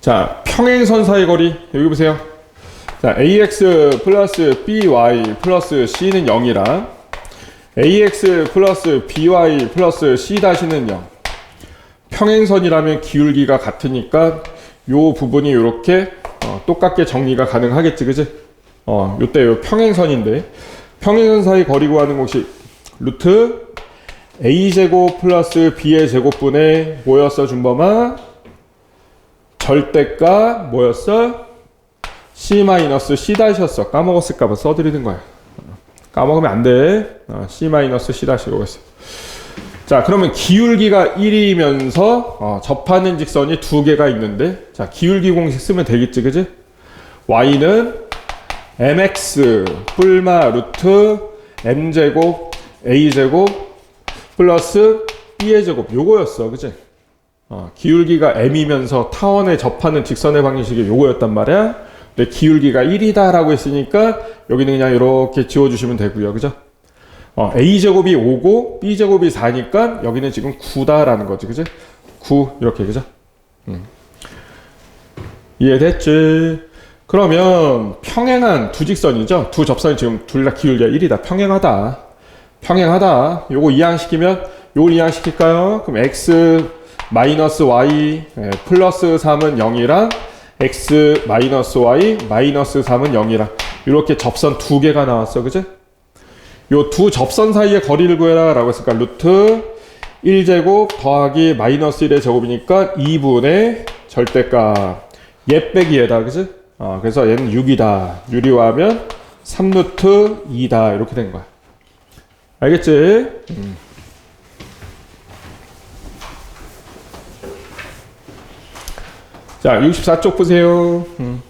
자, 평행선 사이 거리 여기 보세요. 자, ax 플러스 by 플러스 c는 0이라 ax 플러스 by 플러스 c 다시는 0. 평행선이라면 기울기가 같으니까 요 부분이 이렇게 어, 똑같게 정리가 가능하겠지, 그지? 어, 요때 요 평행선인데 평행선 사이 거리 구하는 공식 루트 a 제곱 플러스 b의 제곱분의 뭐였어, 준범아? 절대가 뭐였어? c 마이너스 c 다시였어. 까먹었을까봐 써드리는 거야. 까먹으면 안 돼. 어, c 마이너스 c 다시 이거 있어. 자, 그러면 기울기가 1이면서 어, 접하는 직선이 두 개가 있는데, 자, 기울기 공식 쓰면 되겠지, 그지? y는 mx 뿔마 루트 m 제곱 a 제곱 플러스 b의 제곱 요거였어, 그지? 어, 기울기가 m이면서 타원에 접하는 직선의 방정식이 요거였단 말이야. 근데 기울기가 1이다라고 했으니까 여기는 그냥 이렇게 지워주시면 되고요, 그죠? 어, a 제곱이 5고 b 제곱이 4니까 여기는 지금 9다라는 거지, 그지? 9 이렇게 그죠? 음. 이해됐지? 그러면 평행한 두 직선이죠? 두 접선이 지금 둘 다 기울기가 1이다. 평행하다. 평행하다. 요거 이항시키면 요걸 이항시킬까요? 그럼 x 마이너스 y 예, 플러스 3은 0이랑 x 마이너스 y 마이너스 3은 0이랑 이렇게 접선 두 개가 나왔어. 그지? 요 두 접선 사이의 거리를 구해라 라고 했으니까 루트 1제곱 더하기 마이너스 1의 제곱이니까 2분의 절대값 얘 빼기 얘다 그지? 어, 그래서 얘는 6이다 유리화 하면 3루트 2다 이렇게 된 거야 알겠지? 음. 자 64쪽 보세요 음.